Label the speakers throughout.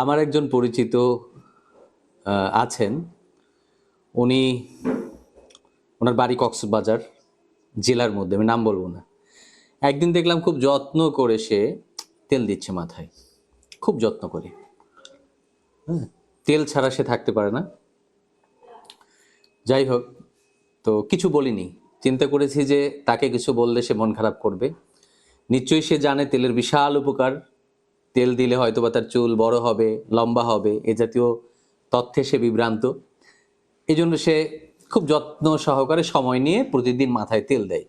Speaker 1: আমার একজন পরিচিত আছেন। উনি, ওনার বাড়ি কক্সবাজার, জেলার মধ্যে, আমি নাম বলব না। একদিন দেখলাম খুব যত্ন করে সে তেল দিচ্ছে মাথায়। খুব যত্ন করে। হ্যাঁ তেল ছাড়া সে থাকতে পারে না। যাই হোক, তো কিছু বলিনি। চিন্তা করেছি যে তাকে কিছু বললে সে মন খারাপ করবে। নিশ্চয়ই সে জানে তেলের বিশাল উপকার। তেল দিলে হয়তো বা তার চুল বড় হবে, লম্বা হবে, এ জাতীয় তথ্যে সে বিভ্রান্ত। এই জন্য সে খুব যত্ন সহকারে সময় নিয়ে প্রতিদিন মাথায় তেল দেয়।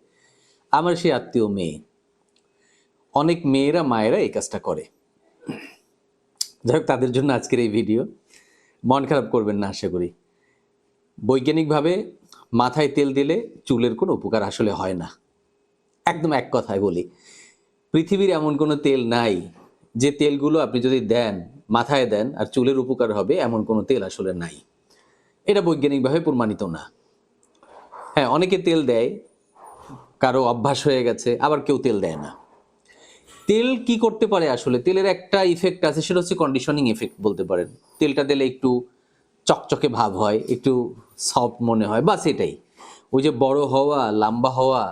Speaker 1: আমার সেই আত্মীয় মেয়ে। অনেক মেয়েরা, মায়েরা এই কাজটা করে। যাই হোক, তাদের জন্য আজকের এই ভিডিও। মন খারাপ করবেন না, আশা করি। বৈজ্ঞানিকভাবে মাথায় তেল দিলে চুলের কোনো উপকার আসলে হয় না। একদম এক কথায় বলি, পৃথিবীর এমন কোনো তেল নাই যে তেলগুলো আপনি যদি দেন, মাথায় দেন আর চুলের উপকার হবে, এমন কোনো তেল আসলে নাই। এটা বৈজ্ঞানিকভাবে প্রমাণিত না। হ্যাঁ অনেকে তেল দেয়, কারও অভ্যাস হয়ে গেছে, আবার কেউ তেল দেয় না। তেল কি করতে পারে আসলে? তেলের একটা ইফেক্ট আছে, সেটা হচ্ছে কন্ডিশনিং এফেক্ট বলতে পারেন। তেলটা দিলে একটু চকচকে ভাব হয়, একটু সফট মনে হয় বা সেটাই ওই যে বড় হওয়া, লম্বা হওয়া,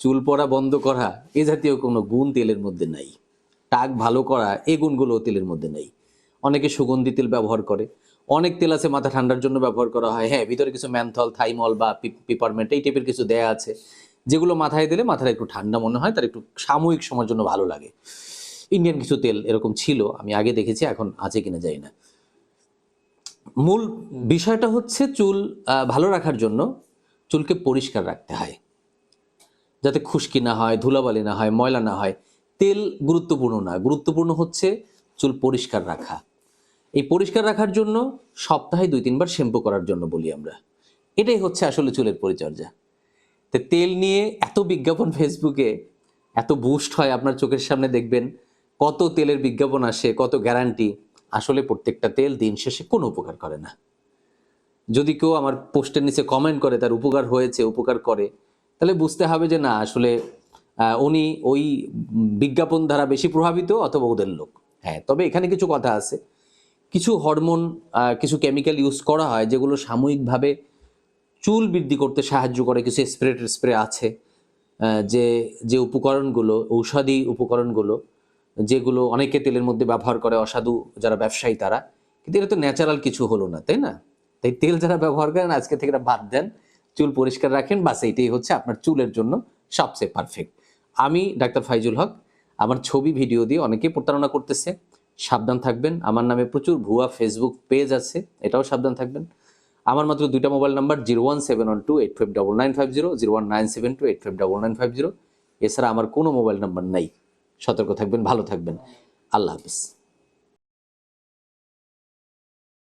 Speaker 1: চুল পড়া বন্ধ করা, এ জাতীয় কোনো গুণ তেলের মধ্যে নাই। টাক ভালো করা, এই গুণগুলো তেলের মধ্যে নেই। অনেকে সুগন্ধি তেল ব্যবহার করে। অনেক তেল আছে মাথা ঠান্ডার জন্য ব্যবহার করা হয়। হ্যাঁ ভিতরে কিছু ম্যানথল থাইমল বা পিপারমেন্ট এই টাইপের কিছু দেয়া আছে। যেগুলো মাথায় দিলে মাথাটা একটু ঠান্ডা মনে হয়, তার একটু সাময়িক সময়ের জন্য ভালো লাগে। ইন্ডিয়ান কিছু তেল এরকম ছিল, আমি আগে দেখেছি, এখন আছে কিনা জানি না। মূল বিষয়টা হচ্ছে চুল ভালো রাখার জন্য চুলকে পরিষ্কার রাখতে হয়। যাতে খুশকি না হয়, ধুলাবালি না হয়, ময়লা না হয়। তেল গুরুত্বপূর্ণ না গুরুত্বপূর্ণ হচ্ছে চুল পরিষ্কার রাখা। এই পরিষ্কার রাখার জন্য সপ্তাহে দুই, তিনবার শ্যাম্পু করার জন্য বলি আমরা। এটাই হচ্ছে আসলে চুলের পরিচর্যা। তো তেল নিয়ে এত বিজ্ঞাপন ফেসবুকে, এত বুস্ট হয় আপনার চোখের সামনে দেখবেন, কত তেলের বিজ্ঞাপন আসে, কত গ্যারান্টি আসলে প্রত্যেকটা তেল দিন শেষে কোনো উপকার করে না। যদি কেউ আমার পোস্টের নিচে কমেন্ট করে, তার উপকার হয়েছে, উপকার করে, তাহলে বুঝতে হবে যে না, আসলে উনি ওই বিজ্ঞাপন দ্বারা বেশি প্রভাবিত অথবা ওদের লোক। হ্যাঁ তবে এখানে কিছু কথা আছে। কিছু হরমোন কিছু কেমিক্যাল ইউজ করা হয় যেগুলো সাময়িকভাবে চুল বৃদ্ধি করতে সাহায্য করে, কিছু স্প্রে স্প্রে আছে যে যে উপকরণগুলো, ঔষধি উপকরণগুলো, যেগুলো অনেকে তেলের মধ্যে ব্যবহার করে, অসাধু যারা ব্যবসায়ী তারা। কিন্তু এটা তো ন্যাচারাল কিছু হলো না, তাই না? তাই তেল যারা ব্যবহার করেন, আজকে থেকে বাদ দেন, চুল পরিষ্কার রাখেন, বাস এইটাই হচ্ছে আপনার চুলের জন্য সবচেয়ে পারফেক্ট আমি ডাক্তার ফাইজুল হক। আমার ছবি, ভিডিও দিয়ে অনেকেই প্রতারণা করতেছে। সাবধান থাকবেন। আমার নামে প্রচুর ভুয়া ফেসবুক পেজ আছে। এটাও সাবধান থাকবেন। আমার মাত্র দুইটা mobile number, zero one seven one two eight five double nine five zero zero one nine seven two eight five double nine five zero. এছাড়া আমার কোনো মোবাইল নাম্বার নাই। সতর্ক থাকবেন, ভালো থাকবেন। আল্লাহ হাফিজ।